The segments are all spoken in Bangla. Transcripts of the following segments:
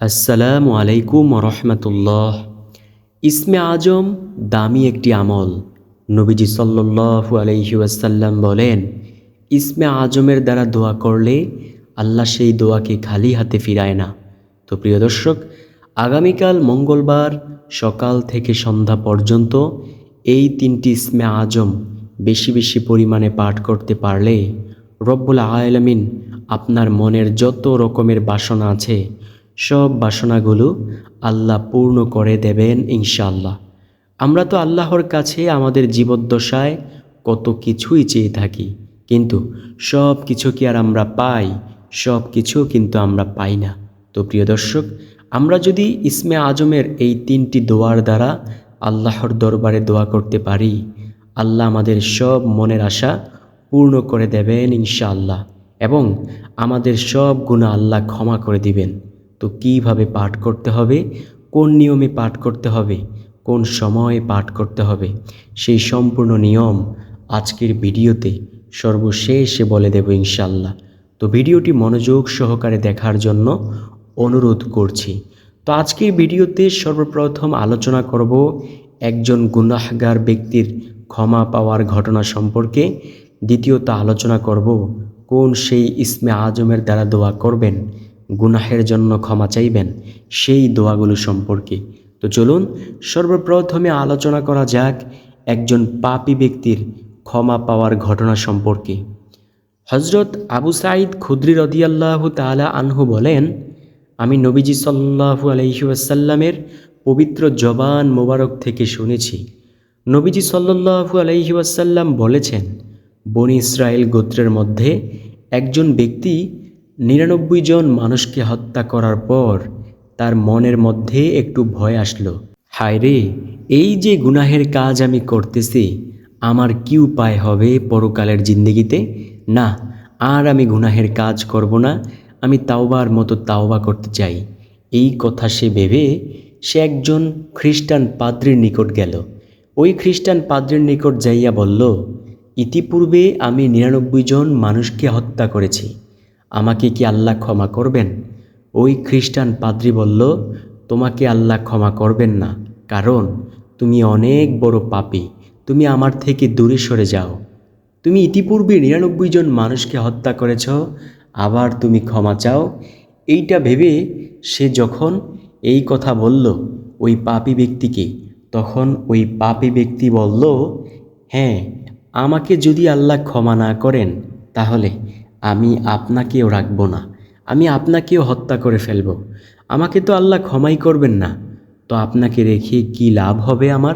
আসসালামু আলাইকুম রহমতুল্লাহ। ইসমে আজম দামি একটি আমল। নবীজি সাল্লু আলহি ওয়াসাল্লাম বলেন, ইসমে আজমের দ্বারা দোয়া করলে আল্লাহ সেই দোয়াকে খালি হাতে ফিরায় না। তো প্রিয় দর্শক, আগামীকাল মঙ্গলবার সকাল থেকে সন্ধ্যা পর্যন্ত এই তিনটি ইসমে আজম বেশি বেশি পরিমাণে পাঠ করতে পারলে রব্বুল আলমিন আপনার মনের যত রকমের বাসনা আছে সব বাসনাগুলো আল্লাহ পূর্ণ করে দেবেন ইনশাল্লাহ আমরা তো আল্লাহর কাছে আমাদের জীবদ্দশায় কত কিছুই চেয়ে থাকি, কিন্তু সব কিছু কি আর আমরা পাই? সব কিছু কিন্তু আমরা পাই না। তো প্রিয় দর্শক, আমরা যদি ইসমে আজমের এই তিনটি দোয়ার দ্বারা আল্লাহর দরবারে দোয়া করতে পারি, আল্লাহ আমাদের সব মনের আশা পূর্ণ করে দেবেন ইনশাআল্লাহ এবং আমাদের সব গুণা আল্লাহ ক্ষমা করে দিবেন। তো কীভাবে পাঠ করতে হবে? কোন নিয়মে পাঠ করতে হবে? কোন সময়ে পাঠ করতে হবে? সেই সম্পূর্ণ নিয়ম আজকের ভিডিওতে সর্বশেষে বলে দেব ইনশাল্লাহ তো ভিডিওটি মনোযোগ সহকারে দেখার জন্য অনুরোধ করছি। তো আজকের ভিডিওতে সর্বপ্রথম আলোচনা করব একজন গুনাহগার ব্যক্তির ক্ষমা পাওয়ার ঘটনা সম্পর্কে। দ্বিতীয়ত আলোচনা করব কোন সেই ইসমে আজমের দ্বারা দোয়া করবেন? গুনাহের জন্য ক্ষমা চাইবেন সেই দোয়াগুলো সম্পর্কে। তো চলুন, সর্বপ্রথমে আলোচনা করা যাক একজন পাপি ব্যক্তির ক্ষমা পাওয়ার ঘটনা সম্পর্কে। হজরত আবু সাঈদ খুদ্রি রদিয়াল্লাহ তালা আনহু বলেন, আমি নবীজি সাল্লাহু আলহিউসাল্লামের পবিত্র জবান মোবারক থেকে শুনেছি। নবীজি সাল্লাহু আলহিউসাল্লাম বলেছেন, বনি ইসরায়েল গোত্রের মধ্যে একজন ব্যক্তি নিরানব্বই জন মানুষকে হত্যা করার পর তার মনের মধ্যে একটু ভয় আসলো। হায় রে, এই যে গুনাহের কাজ আমি করতেছি, আমার কি উপায় হবে পরকালের জিন্দগিতে? না, আর আমি গুনাহের কাজ করব না, আমি তাওবার মতো তাওবা করতে চাই। এই কথা সে ভেবে সে একজন খ্রিস্টান পাদ্রির নিকট গেল। ওই খ্রিস্টান পাদ্রির নিকট যাইয়া বলল, ইতিপূর্বে আমি নিরানব্বই জন মানুষকে হত্যা করেছি। আমাকে কি আল্লাহ ক্ষমা করবেন? ওই খ্রিস্টান পাদ্রি বলল, তোমাকে আল্লাহ ক্ষমা করবেন না, কারণ তুমি অনেক বড় পাপী। তুমি আমার থেকে দূরে সরে যাও। তুমি ইতিপূর্বে নিরানব্বই জন মানুষকে হত্যা করেছ, আবার তুমি ক্ষমা চাও। এইটা ভেবে সে যখন এই কথা বলল ওই পাপি ব্যক্তিকে, তখন ওই পাপি ব্যক্তি বলল হ্যাঁ আমাকে যদি আল্লাহ ক্ষমা না করেন, তাহলে আমি আপনাকেও রাখব না। আমি আপনাকেও হত্যা করে ফেলব। আমাকে তো আল্লাহ ক্ষমাই করবেন না। তো আপনাকে রেখে কি লাভ হবে আমার?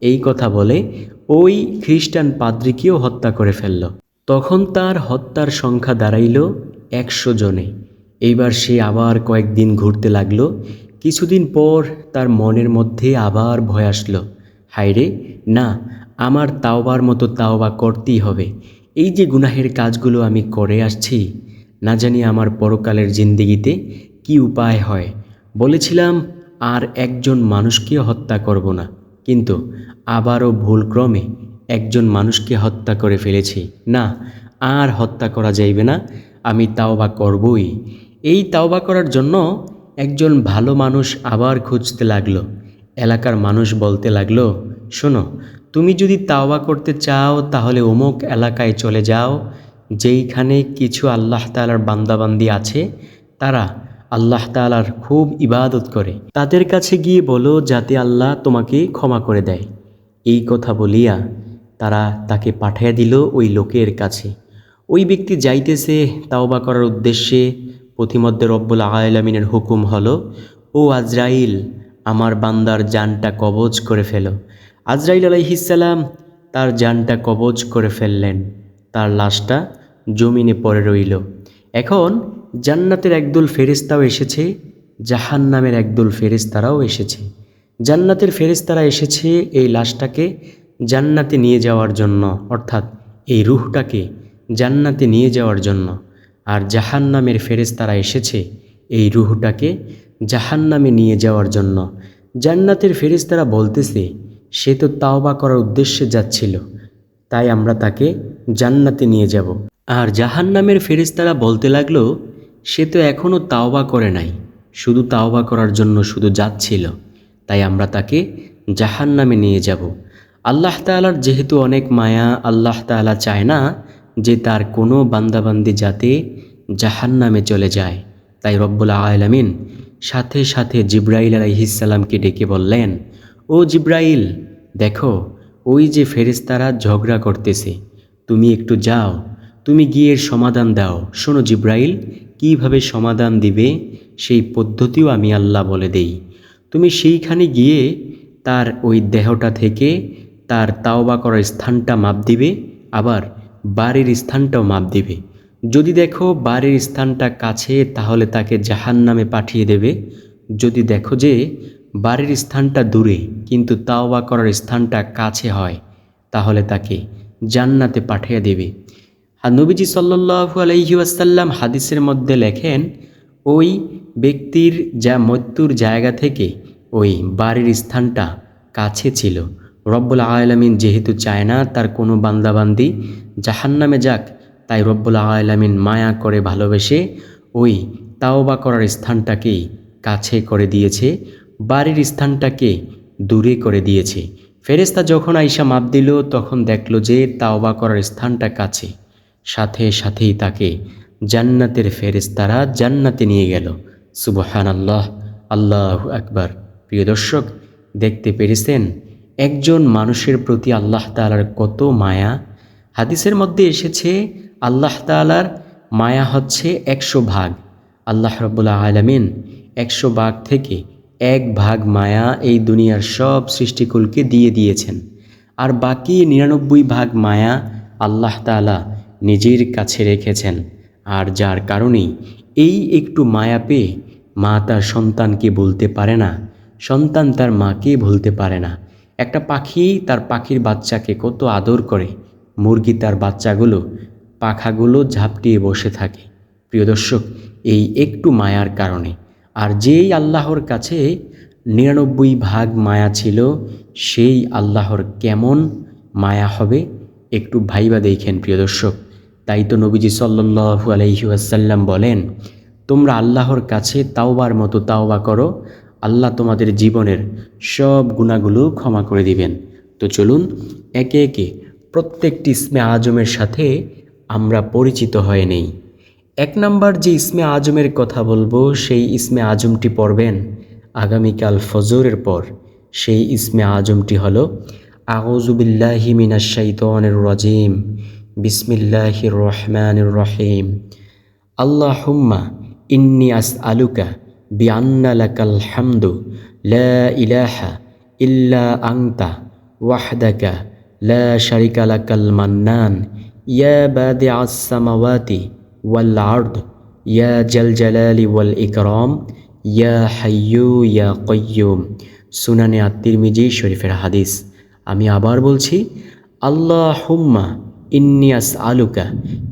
এই কথা বলে ওই খ্রিস্টান পাদ্রিকেও হত্যা করে ফেলল। তখন তার হত্যার সংখ্যা দাঁড়াইল একশো জনে। এইবার সে আবার কয়েকদিন ঘুরতে লাগল। কিছুদিন পর তার মনের মধ্যে আবার ভয় আসলো। হায়রে, না, আমার তাওবার মতো তাওবা করতেই হবে। এই যে গুনাহের কাজগুলো আমি করে আসছি, না জানি আমার পরকালের জিন্দিগিতে কি উপায় হয়। বলেছিলাম, আর একজন মানুষকে হত্যা করব না। কিন্তু আবারও ভুলক্রমে একজন মানুষকে হত্যা করে ফেলেছি। না, আর হত্যা করা যাইবে না, আমি তাওবা করবই। এই তাওবা করার জন্য একজন ভালো মানুষ আবার খুঁজতে লাগল। এলাকার মানুষ বলতে লাগল, শোনো, তুমি যদি তাওবা করতে চাও তাহলে অমুক এলাকায় চলে যাও, যেইখানে কিছু আল্লাহ তালার বান্দাবান্দি আছে, তারা আল্লাহ তালার খুব ইবাদত করে। তাদের কাছে গিয়ে বলো যাতে আল্লাহ তোমাকে ক্ষমা করে দেয়। এই কথা বলিয়া তারা তাকে পাঠিয়ে দিল ওই লোকের কাছে। ওই ব্যক্তি যাইতেছে তাওবা করার উদ্দেশ্যে, পথিমধ্যে রব্বুল আলামিনের হুকুম হলো, ও আজরাইল আমার বান্দার জানটা কবজ করে ফেলো। আজরাইল আলাইহিসাল্লাম তার জানটা কবজ করে ফেললেন। তার লাশটা জমিনে পড়ে রইল। এখন জান্নাতের একদল ফেরেস্তাও এসেছে জাহান নামের একদল ফেরেস্তারাও এসেছে। জান্নাতের ফেরেস্তারা এসেছে এই লাশটাকে জান্নাতে নিয়ে যাওয়ার জন্য, অর্থাৎ এই রুহটাকে জান্নাতে নিয়ে যাওয়ার জন্য। আর জাহান নামের ফেরেস্তারা এসেছে, এই রুহটাকে জাহান নামে নিয়ে যাওয়ার জন্য। জান্নাতের ফেরেস্তারা বলতেছে, সে তো তাওবা করার উদ্দেশ্যে যাচ্ছিল, তাই আমরা তাকে জান্নাতে নিয়ে যাব। আর জাহান্নামের ফেরেস্তারা বলতে লাগল, সে তো এখনও তাওবা করে নাই, শুধু তাওবা করার জন্য শুধু যাচ্ছিল, তাই আমরা তাকে জাহান নামে নিয়ে যাব। আল্লাহ তালার যেহেতু অনেক মায়া, আল্লাহ তালা চায় না যে তার কোনো বান্দাবান্দি যাতে জাহান নামে চলে যায়। তাই রব্বুল আলমিন সাথে সাথে জিব্রাইল আলাইহিসাল্লামকে ডেকে বললেন, ও জিব্রাইল, দেখো, ওই যে ফেরেস্তারা ঝগড়া করতেছে। তুমি একটু যাও, তুমি গিয়ে এর সমাধান দাও। শোনো জিব্রাইল, কীভাবে সমাধান দিবে সেই পদ্ধতিও আমি আল্লাহ বলে দেই। তুমি সেইখানে গিয়ে তার ওই দেহটা থেকে তার তাওবা করার স্থানটা মাপ দিবে, আবার বাড়ির স্থানটাও মাপ দিবে। যদি দেখো বাড়ির স্থানটা কাছে, তাহলে তাকে জাহান নামে পাঠিয়ে দেবে। যদি দেখো যে বাড়ির স্থানটা দূরে, কিন্তু তাওবা করার স্থানটা কাছে হয়, তাহলে তাকে জান্নাতে পাঠিয়ে দেবে। আর নবীজি সাল্লু আলহি আসাল্লাম হাদিসের মধ্যে লেখেন, ওই ব্যক্তির যা মৃত্যুর জায়গা থেকে ওই বাড়ির স্থানটা কাছে ছিল। রব্বুল আলমিন যেহেতু চায় না, তার কোনো বান্দাবান্দি জাহান্নামে যাক তাই রব্বুল আলমিন মায়া করে ভালোবেসে ওই তাওবা করার স্থানটাকেই কাছে করে দিয়েছে, বাড়ির স্থানটাকে দূরে করে দিয়েছে। ফেরেস্তা যখন আইসা মাপ দিল, তখন দেখল যে তাওবা করার স্থানটা কাছে। সাথে সাথেই তাকে জান্নাতের ফেরেস্তারা জান্নাতে নিয়ে গেল। সুবহান আল্লাহ আল্লাহ আকবার। প্রিয় দর্শক, দেখতে পেরেছেন একজন মানুষের প্রতি আল্লাহ তালার কত মায়া? হাদিসের মধ্যে এসেছে আল্লাহ তালার মায়া হচ্ছে একশো ভাগ। আল্লাহ রবুল্লা আলমিন একশো ভাগ থেকে এক ভাগ মায়া এই দুনিয়ার সব সৃষ্টিকুলকে দিয়ে দিয়েছেন। আর বাকি নিরানব্বই ভাগ মায়া আল্লাহ তালা নিজের কাছে রেখেছেন। আর যার কারণেই এই একটু মায়া পেয়ে মা তার সন্তানকে বলতে পারে না, সন্তান তার মাকে ভুলতে পারে না। একটা পাখি তার পাখির বাচ্চাকে কত আদর করে, মুরগি তার বাচ্চাগুলো পাখাগুলো ঝাপটিয়ে বসে থাকে। প্রিয় দর্শক, এই একটু মায়ার কারণে। আর যেই আল্লাহর কাছে নিরানব্বই ভাগ মায়া ছিল, সেই আল্লাহর কেমন মায়া হবে একটু ভাইবা দেখেন প্রিয় দর্শক। তাই তো নবীজি সাল্লু আলহিউসাল্লাম বলেন, তোমরা আল্লাহর কাছে তাওবার মতো তাওবা করো, আল্লাহ তোমাদের জীবনের সব গুণাগুলো ক্ষমা করে দিবেন। তো চলুন, একে একে প্রত্যেকটি ইসমে আজমের সাথে আমরা পরিচিত হয়ে নেই। এক নাম্বার যে ইসমে আজমের কথা বলব, সেই ইসমে আজমটি পড়বেন আগামীকাল ফজরের পর। সেই ইসমে আজমটি হল আউজুবিল্লাহি মিনাশাইতনের রাজিম, বিসমিল্লাহির রহমানির রহিম। আল্লাহুম্মা ইন্নি আস আলুকা বিআন্না লাকাল হামদু, লা ইলাহা ইল্লা আংতা ওয়াহদাকা লা শারিকা লাকাল মান্নান ইয়া বাদি আস-সামাওয়াতি ওয়াল আরদ ইয়া জাল জালালি ওয়াল ইকরাম ইয়া হাইয়ু ইয়া কয়্যুম সুনানে আত্মিরমিজি শরীফের হাদিস। আমি আবার বলছি আল্লাহ হুম্মা ইন্নিয়াস আলুকা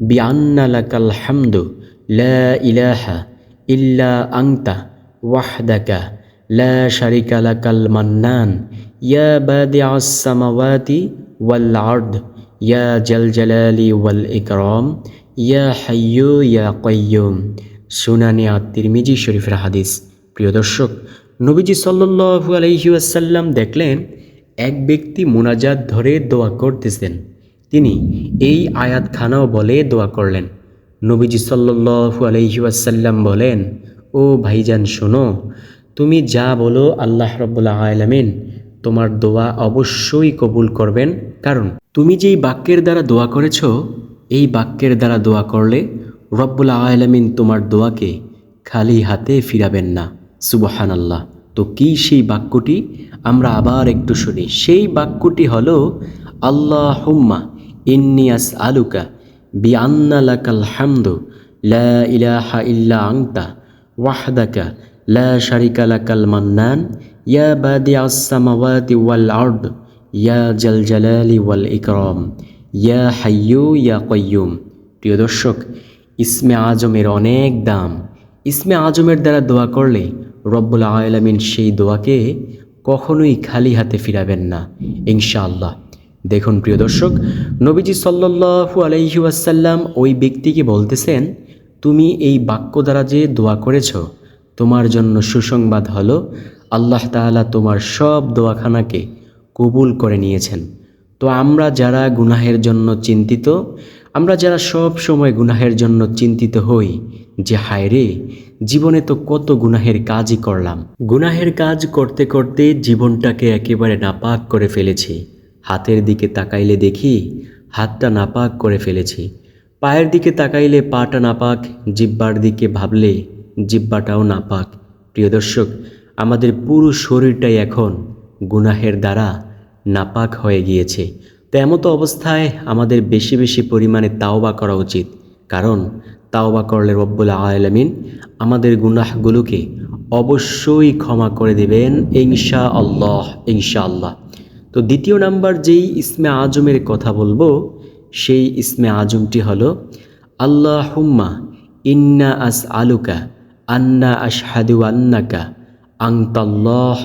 বিআন্না লাকাল হামদু লা ইলাহা ইল্লা আংতা ওয়াহদাকা লা শারিকা লাকাল মান্নান। ইয়া বাদিআস সামাওয়াতি ওয়াল আরদ। ইয়া জাল জালালি ওয়াল ইকরাম ইয়া হাইয়ু ইয়া কয়্যুম সুনানি আত্মিরমিজি শরীফের হাদিস। প্রিয় দর্শক, নবীজি সাল্লু আলহি আসাল্লাম দেখলেন, এক ব্যক্তি মোনাজাত ধরে দোয়া করতেছেন। তিনি এই আয়াতখানাও বলে দোয়া করলেন। নবীজি সাল্লু আলহি আসাল্লাম বলেন, ও ভাইজান, শোনো, তুমি যা বলো আল্লাহ রব্বুল্লা আলমিন, তোমার দোয়া অবশ্যই কবুল করবেন। কারণ, তুমি যেই বাক্যের দ্বারা দোয়া করেছ, এই বাক্যের দ্বারা দোয়া করলে রব্বুল আলমিন তোমার দোয়াকে খালি হাতে ফিরাবেন না। সুবহান আল্লাহ তো কি সেই বাক্যটি? আমরা আবার একটু শুনি। সেই বাক্যটি হলো আল্লাহ হুম্মা ইন্নিয়াস আলুকা বিআন্না লাকাল হামদু লা ইলাহা ইল্লা আংতা ওয়াহদাকা লা শারিকা লাকাল মান্নান। ইয়া বাদিআস সামাওয়াতি ওয়াল আরদ ইয়া জাল জালালি ওয়াল ইকরাম ইয়া হাইয়ু ইয়া কয়্যুম প্রিয় দর্শক, ইসমে আজমের অনেক দাম। ইসমে আজমের দ্বারা দোয়া করলে রব্বুল আলমিন সেই দোয়াকে কখনোই খালি হাতে ফিরাবেন না, ইনশাআল্লাহ। দেখুন প্রিয় দর্শক, নবীজি সাল্লু আলহি ওয়াসাল্লাম ওই ব্যক্তিকে বলতেছেন, তুমি এই বাক্য দ্বারা যে দোয়া করেছ, তোমার জন্য সুসংবাদ হলো, আল্লাহ তাআলা তোমার সব দোয়াখানাকে কবুল করে নিয়েছেন। তো আমরা যারা গুনাহের জন্য চিন্তিত, আমরা যারা সব সময় গুনাহের জন্য চিন্তিত হই, যে হায় রে, জীবনে তো কত গুনাহের কাজই করলাম। গুনাহের কাজ করতে করতে জীবনটাকে একেবারে নাপাক করে ফেলেছি। হাতের দিকে তাকাইলে দেখি, হাতটা নাপাক করে ফেলেছি। পায়ের দিকে তাকাইলে পাটা নাপাক, জিব্বার দিকে ভাবলে জিব্বাটাও নাপাক। প্রিয় দর্শক, আমাদের পুরো শরীরটাই এখন গুনাহের দ্বারা নাপাক হয়ে গিয়েছে। তো এমতো অবস্থায় আমাদের বেশি বেশি পরিমাণে তাওবা করা উচিত। কারণ তাওবা করলে রব্বুল আলমিন আমাদের গুনাহগুলোকে অবশ্যই ক্ষমা করে দেবেন ইনশা আল্লাহ ইনশা আল্লাহ তো দ্বিতীয় নাম্বার যেই ইসমে আজমের কথা বলব, সেই ইসমে আজমটি হলো আল্লাহ হুম্মা ইন্না আস আলুকা আন্না আশহাদু আন্নাকা আংতাল্লাহ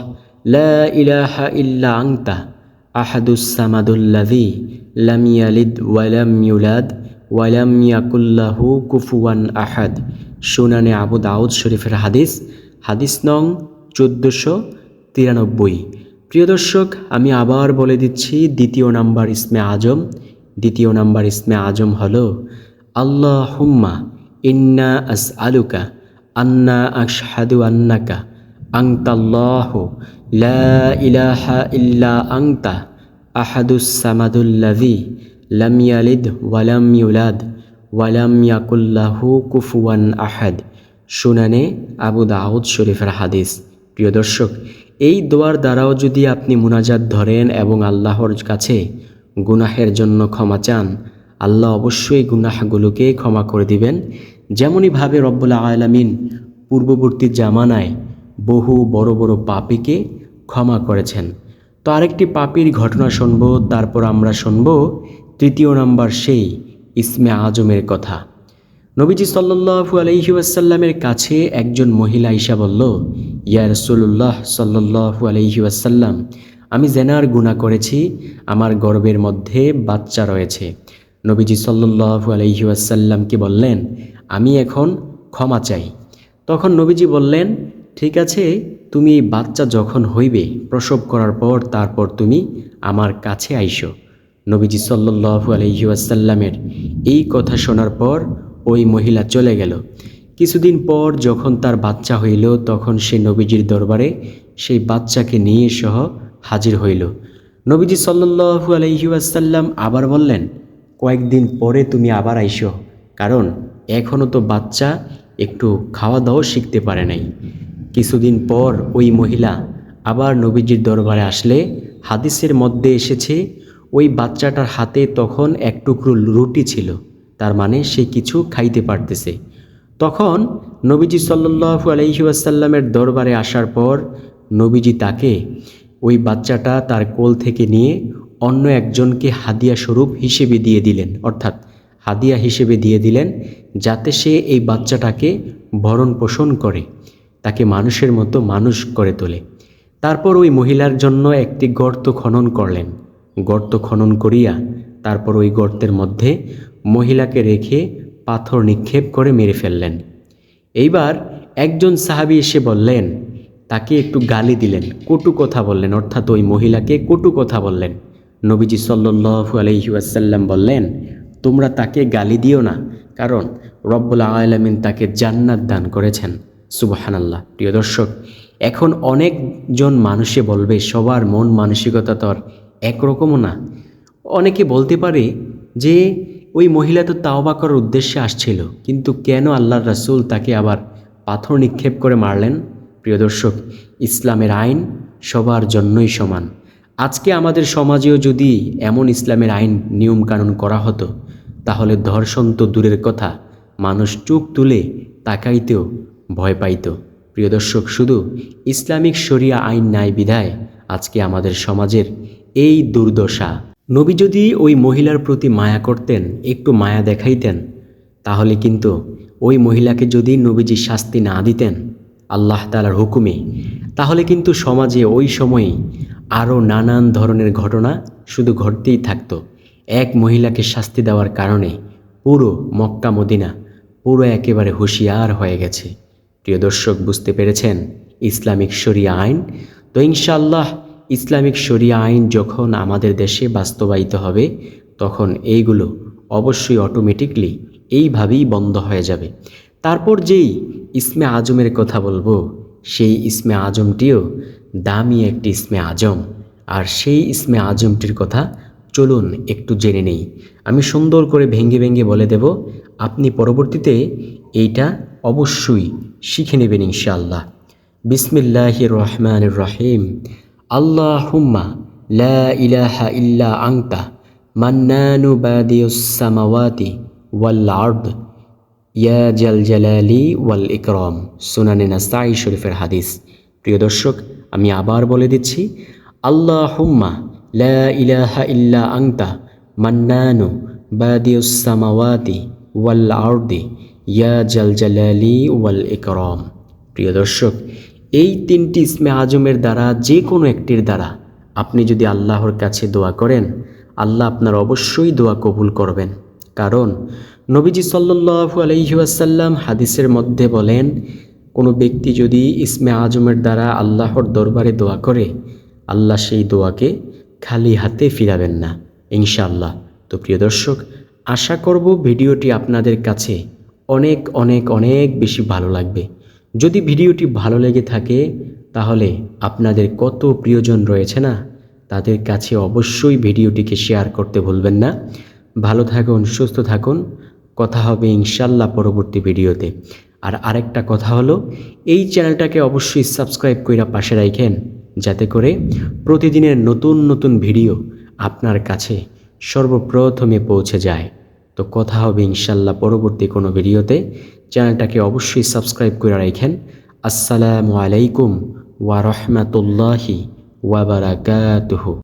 লা ইলাহা ইল্লা আংতা আহাদুস সামাদুল্লাযী লাম ইয়ালিদ ওয়া লাম ইউলাদ ওয়া লাম ইয়াকুল্লাহু কুফুয়ান আহাদ। সুনানে আবু দাউদ শরীফের হাদিস হাদিস নং চোদ্দোশো তিরানব্বই। প্রিয় দর্শক, আমি আবার বলে দিচ্ছি, দ্বিতীয় নাম্বার ইসমে আজম, দ্বিতীয় নাম্বার ইসমে আজম হল আল্লাহ হুম্মা ইন্না আস আলুকা আন্না আশহাদু আন্নাকা আংতাল্লাহ লা ইলাহা ইল্লা আংতা আহাদুস সামাদুল্লাযী লাম ইয়ালিদ ওয়ালাম ইউলাদ ওয়ালাম ইয়াকুল্লাহু কুফুয়ান আহাদ। শুনানে আবু দাউদ শরীফের হাদিস। প্রিয় দর্শক, এই দোয়ার দ্বারাও যদি আপনি মুনাজাত ধরেন এবং আল্লাহর কাছে গুনাহের জন্য ক্ষমা চান, আল্লাহ অবশ্যই গুনাহগুলোকে ক্ষমা করে দিবেন। যেমনইভাবে রব্বুল আলামিন পূর্ববর্তী জামানায় বহু বড় বড় পাপীকে ক্ষমা করেছেন। তো আরেকটি পাপির ঘটনা শুনব, তারপর আমরা শুনব তৃতীয় নাম্বার সেই ইসমে আজমের কথা। নবীজি সাল্লু আলহি আসাল্লামের কাছে একজন মহিলা ঈশা বলল, ইয়া রসুল্লাহ সাল্লু আলহি আসাল্লাম আমি জেনার গুণা করেছি, আমার গর্বের মধ্যে বাচ্চা রয়েছে। নবীজি সাল্লু আলহি আসাল্লামকে বললেন, আমি এখন ক্ষমা চাই। তখন নবীজি বললেন ঠিক আছে, তুমি বাচ্চা যখন হইবে, প্রসব করার পর তারপর তুমি আমার কাছে আইসো। নবীজি সাল্লু আলহি আসাল্লামের এই কথা শোনার পর ওই মহিলা চলে গেল। কিছুদিন পর যখন তার বাচ্চা হইল, তখন সে নবীজির দরবারে সেই বাচ্চাকে নিয়ে সহ হাজির হইল। নবীজি সাল্লু আলহিউসাল্লাম আবার বললেন, কয়েকদিন পরে তুমি আবার আইসো, কারণ এখনও তো বাচ্চা একটু খাওয়া দাওয়া শিখতে পারে নাই। কিছুদিন পর ওই মহিলা আবার নবীজির দরবারে আসলে, হাদিসের মধ্যে এসেছে, ওই বাচ্চাটার হাতে তখন এক টুকরো রুটি ছিল, তার মানে সে কিছু খাইতে পারতেছে। তখন নবীজি সাল্লু আলহিউসাল্লামের দরবারে আসার পর নবীজি তাকে ওই বাচ্চাটা তার কোল থেকে নিয়ে অন্য একজনকে হাদিয়া স্বরূপ হিসেবে দিয়ে দিলেন, অর্থাৎ হাদিয়া হিসেবে দিয়ে দিলেন, যাতে সে এই বাচ্চাটাকে ভরণ পোষণ করে। তাকে মানুষের মতো মানুষ করে তোলে। তারপর ওই মহিলার জন্য একটি গর্ত খনন করলেন। গর্ত খনন করিয়া তারপর ওই গর্তের মধ্যে মহিলাকে রেখে পাথর নিক্ষেপ করে মেরে ফেললেন। এইবার একজন সাহাবি এসে বললেন, তাকে একটু গালি দিলেন, কটু কথা বললেন। অর্থাৎ ওই মহিলাকে কটু কথা বললেন। নবীজি সাল্লু আলহিউসাল্লাম বললেন, তোমরা তাকে গালি দিও না, কারণ রব্বুল আলমিন তাকে জান্নাত দান করেছেন। সুবাহানাল্লাহ। প্রিয় দর্শক, এখন অনেকজন মানুষে বলবে, সবার মন মানসিকতা তো আর একরকমও না। অনেকে বলতে পারে যে, ওই মহিলা তো তাওবা করার উদ্দেশ্যে আসছিল, কিন্তু কেন আল্লাহর রাসুল তাকে আবার পাথর নিক্ষেপ করে মারলেন? প্রিয় দর্শক, ইসলামের আইন সবার জন্যই সমান। আজকে আমাদের সমাজেও যদি এমন ইসলামের আইন নিয়মকানুন করা হতো, তাহলে ধর্ষণ তো দূরের কথা। মানুষ চোখ তুলে তাকাইতেও ভয় পাইত। প্রিয় দর্শক, শুধু ইসলামিক শরিয়া আইন নাই বিধায় আজকে আমাদের সমাজের এই দুর্দশা। নবী যদি ওই মহিলার প্রতি মায়া করতেন, একটু মায়া দেখাইতেন, তাহলে কিন্তু ওই মহিলাকে যদি নবীজি শাস্তি না দিতেন, আল্লাহ তালার হুকুমে, তাহলে কিন্তু সমাজে ওই সময়ে আরও নানান ধরনের ঘটনা শুধু ঘটতেই থাকতো। এক মহিলাকে শাস্তি দেওয়ার কারণে পুরো মক্কা মদিনা পুরো একেবারে হুঁশিয়ার হয়ে গেছে। প্রিয় দর্শক, বুঝতে পেরেছেন? ইসলামিক শরিয়া আইন? তো ইনশাল্লাহ ইসলামিক শরিয়া আইন যখন আমাদের দেশে বাস্তবায়িত হবে, তখন এইগুলো অবশ্যই অটোমেটিকলি এইভাবেই বন্ধ হয়ে যাবে। তারপর যেই ইসমে আজমের কথা বলব, সেই ইসমে আজমটিও দামি একটি ইসমে আজম। আর সেই ইসমে আজমটির কথা চলুন একটু জেনে নেই। আমি সুন্দর করে ভেঙ্গে ভেঙ্গে বলে দেব আপনি পরবর্তীতে এইটা অবশ্যই শিখে নেবেন ইনশাআল্লাহ। বিসমিল্লাহ রহমান রহিম। আল্লাহ হুম্মা লা ইলাহা ইল্লা আংতা মান্নানু বাদিউসামাওয়াতি ওয়াল আর্দ। ইয়া জাল জালালি ওয়াল ইকরম। সুনানে নাসাই শরীফের হাদিস। প্রিয় দর্শক, আমি আবার বলে দিচ্ছি আল্লাহ হুম্মা লা ইলাহা ইল্লা আংতা মান্নানু বাদিউসামাওয়াতি ওয়াল আর্দি, ইয়া জাল জালালি ওয়াল ইকরম। প্রিয় দর্শক, এই তিনটি ইসমে আজমের দ্বারা যে কোনো একটির দ্বারা, আপনি যদি আল্লাহর কাছে দোয়া করেন, আল্লাহ আপনার অবশ্যই দোয়া কবুল করবেন। কারণ, নবীজি সাল্লু আলহিউসাল্লাম হাদিসের মধ্যে বলেন, কোনো ব্যক্তি যদি ইসমে আজমের দ্বারা আল্লাহর দরবারে দোয়া করে, আল্লাহ সেই দোয়াকে খালি হাতে ফিরাবেন না, ইনশাআল্লাহ। তো প্রিয় দর্শক আশা করব ভিডিওটি আপনাদের কাছে অনেক অনেক অনেক বেশি ভালো লাগবে। যদি ভিডিওটি ভালো লেগে থাকে, তাহলে আপনাদের কত প্রিয়জন রয়েছে না? তাদের কাছে অবশ্যই ভিডিওটিকে শেয়ার করতে ভুলবেন না। ভালো থাকুন, সুস্থ থাকুন। কথা হবে ইনশাল্লাহ পরবর্তী ভিডিওতে। আর আরেকটা কথা হলো, এই চ্যানেলটাকে অবশ্যই সাবস্ক্রাইব করে পাশে রাখেন যাতে করে প্রতিদিনের নতুন নতুন ভিডিও আপনার কাছে সর্বপ্রথমে পৌঁছে যায়। তো কথা হবে ইনশাল্লাহ পরবর্তী কোনো ভিডিওতে। চ্যানেলটাকে অবশ্যই সাবস্ক্রাইব করে রাখেন। আসসালামু আলাইকুম ওয়া রহমাতুল্লাহি ওয়া বারাকাতুহু।